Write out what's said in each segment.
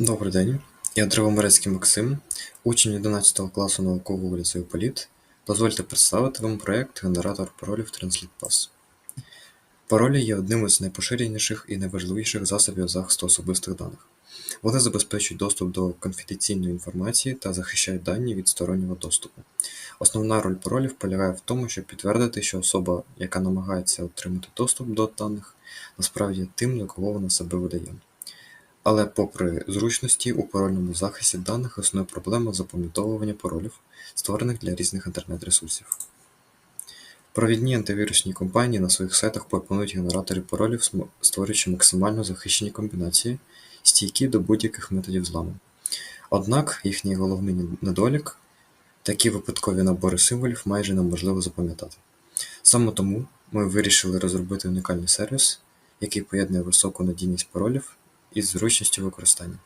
Добрий день, я Древомирецький Максим, учень 11 класу наукового ліцею Політ. Дозвольте представити вам проєкт Генератор паролів TranslatePass. Паролі є одним із найпоширеніших і найважливіших засобів захисту особистих даних. Вони забезпечують доступ до конфіденційної інформації та захищають дані від стороннього доступу. Основна роль паролів полягає в тому, щоб підтвердити, що особа, яка намагається отримати доступ до даних, насправді є тим, на кого вона себе видає. Але попри зручності, у парольному захисті даних існує проблема запам'ятовування паролів, створених для різних інтернет-ресурсів. Провідні антивірусні компанії на своїх сайтах пропонують генератори паролів, створюючи максимально захищені комбінації, стійкі до будь-яких методів зламу. Однак їхній головний недолік такі випадкові набори символів майже неможливо запам'ятати. Саме тому ми вирішили розробити унікальний сервіс, який поєднує високу надійність паролів із зручністю використання.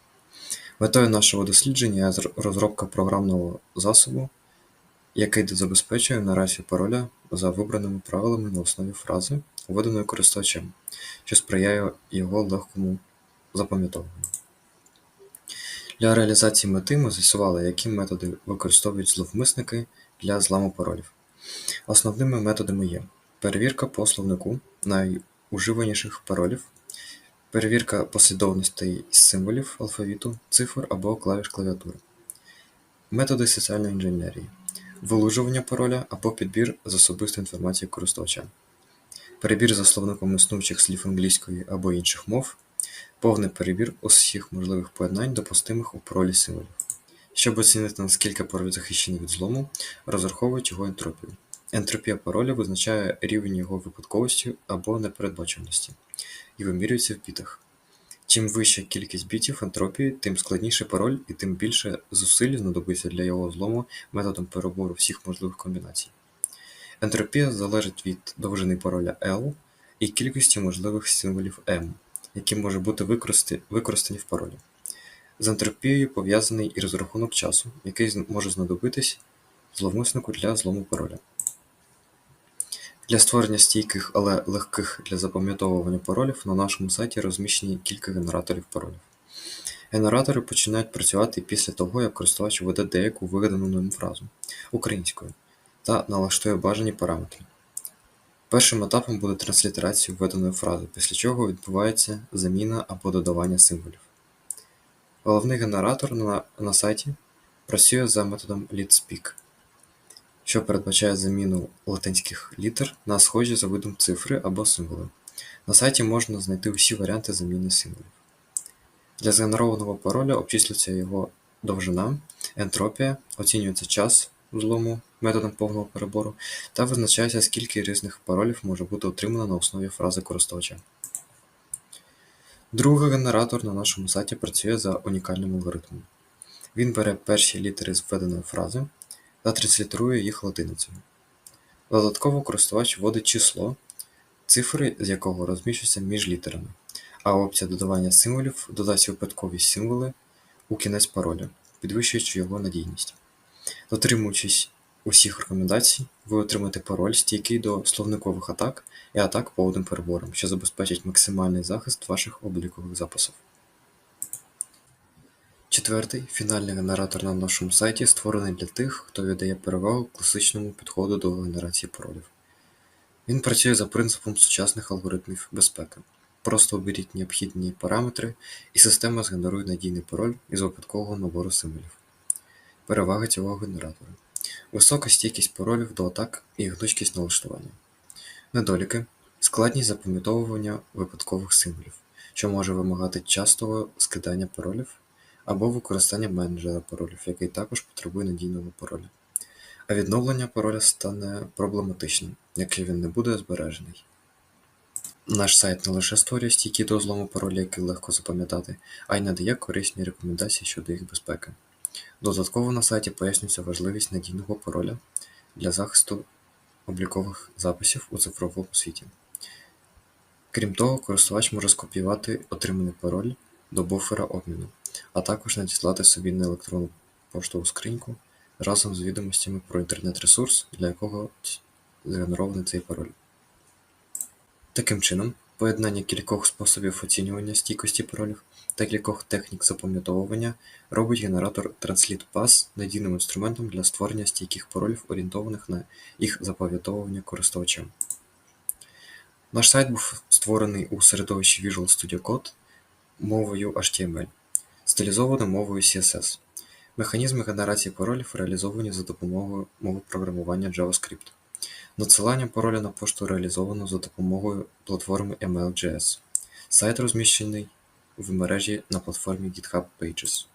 Метою нашого дослідження є розробка програмного засобу, який забезпечує генерацію пароля за вибраними правилами на основі фрази, введеної користувачем, що сприяє його легкому запам'ятовуванню. Для реалізації мети ми з'ясували, які методи використовують зловмисники для зламу паролів. Основними методами є перевірка по словнику найуживаніших паролів, перевірка послідовностей символів алфавіту, цифр або клавіш клавіатури, методи соціальної інженерії, вилужування пароля або підбір з особистої інформації користувача, перебір за словником існуючих слів англійської або інших мов, повний перебір усіх можливих поєднань, допустимих у паролі символів. Щоб оцінити, наскільки пароль захищений від злому, розраховують його ентропію. Ентропія пароля визначає рівень його випадковості або непередбачуваності і вимірюється в бітах. Чим вища кількість бітів ентропії, тим складніший пароль і тим більше зусиль знадобиться для його злому методом перебору всіх можливих комбінацій. Ентропія залежить від довжини пароля L і кількості можливих символів M, які можуть бути використані, в паролі. З ентропією пов'язаний і розрахунок часу, який може знадобитись зловмиснику для злому пароля. Для створення стійких, але легких для запам'ятовування паролів на нашому сайті розміщені кілька генераторів паролів. Генератори починають працювати після того, як користувач введе деяку вигадану ним фразу українською та налаштує бажані параметри. Першим етапом буде транслітерація введеної фрази, після чого відбувається заміна або додавання символів. Головний генератор на, на сайті працює за методом lead-speak, що передбачає заміну латинських літер на схожі за видом цифри або символи. На сайті можна знайти усі варіанти заміни символів. Для згенерованого пароля обчислюється його довжина, ентропія, оцінюється час злому методом повного перебору та визначається, скільки різних паролів може бути отримано на основі фрази користувача. Другий генератор на нашому сайті працює за унікальним алгоритмом. Він бере перші літери з введеної фрази транслітерує їх латиницею. Додатково користувач вводить число, цифри з якого розміщуються між літерами, а опція додавання символів додасть випадкові символи у кінець пароля, підвищуючи його надійність. Дотримуючись усіх рекомендацій, ви отримаєте пароль стійкий до словникових атак і атак повним перебором, що забезпечить максимальний захист ваших облікових записів. Четвертий фінальний генератор на нашому сайті створений для тих, хто віддає перевагу класичному підходу до генерації паролів. Він працює за принципом сучасних алгоритмів безпеки. Просто оберіть необхідні параметри, і система згенерує надійний пароль із випадкового набору символів. Переваги цього генератора: висока стійкість паролів до атак і гнучкість налаштування. Недоліки складність запам'ятовування випадкових символів, що може вимагати частого скидання паролів або використання менеджера паролів, який також потребує надійного пароля. А відновлення пароля стане проблематичним, якщо він не буде збережений. Наш сайт не лише створює стійкі до злому паролі, які легко запам'ятати, а й надає корисні рекомендації щодо їх безпеки. Додатково на сайті пояснюється важливість надійного пароля для захисту облікових записів у цифровому світі. Крім того, користувач може скопіювати отриманий пароль до буфера обміну, а також надіслати собі на електронну поштову скриньку разом з відомостями про інтернет-ресурс, для якого згенерований цей пароль. Таким чином, Поєднання кількох способів оцінювання стійкості паролів та кількох технік запам'ятовування робить генератор Translate Pass надійним інструментом для створення стійких паролів, орієнтованих на їх запам'ятовування користувачем. Наш сайт був створений у середовищі Visual Studio Code мовою HTML, стилізованою мовою CSS. Механізми генерації паролів реалізовані за допомогою мови програмування JavaScript. Надсилання пароля на пошту реалізовано за допомогою платформи ML.js. Сайт розміщений в мережі на платформі GitHub Pages.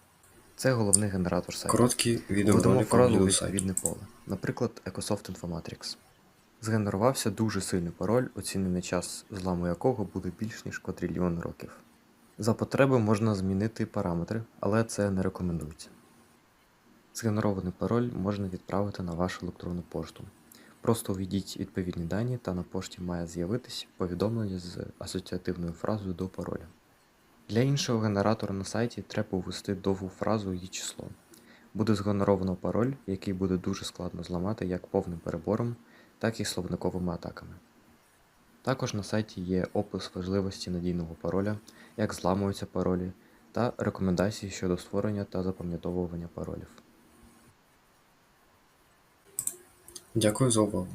Це головний генератор сайту. Короткий Введемо відеоролик фразу у огляду сайту. відповідне поле, наприклад, Ecosoft Infomatrix. Згенерувався дуже сильний пароль, оцінений час зламу якого буде більш ніж квадрильйон років. За потреби можна змінити параметри, але це не рекомендується. Згенерований пароль можна відправити на вашу електронну пошту. Просто введіть відповідні дані та на пошті має з'явитись повідомлення з асоціативною фразою до пароля. Для іншого генератора на сайті треба ввести довгу фразу і число. Буде згенеровано пароль, який буде дуже складно зламати як повним перебором, так і словниковими атаками. Також на сайті є опис важливості надійного пароля, як зламуються паролі, та рекомендації щодо створення та запам'ятовування паролів. Дякую за увагу.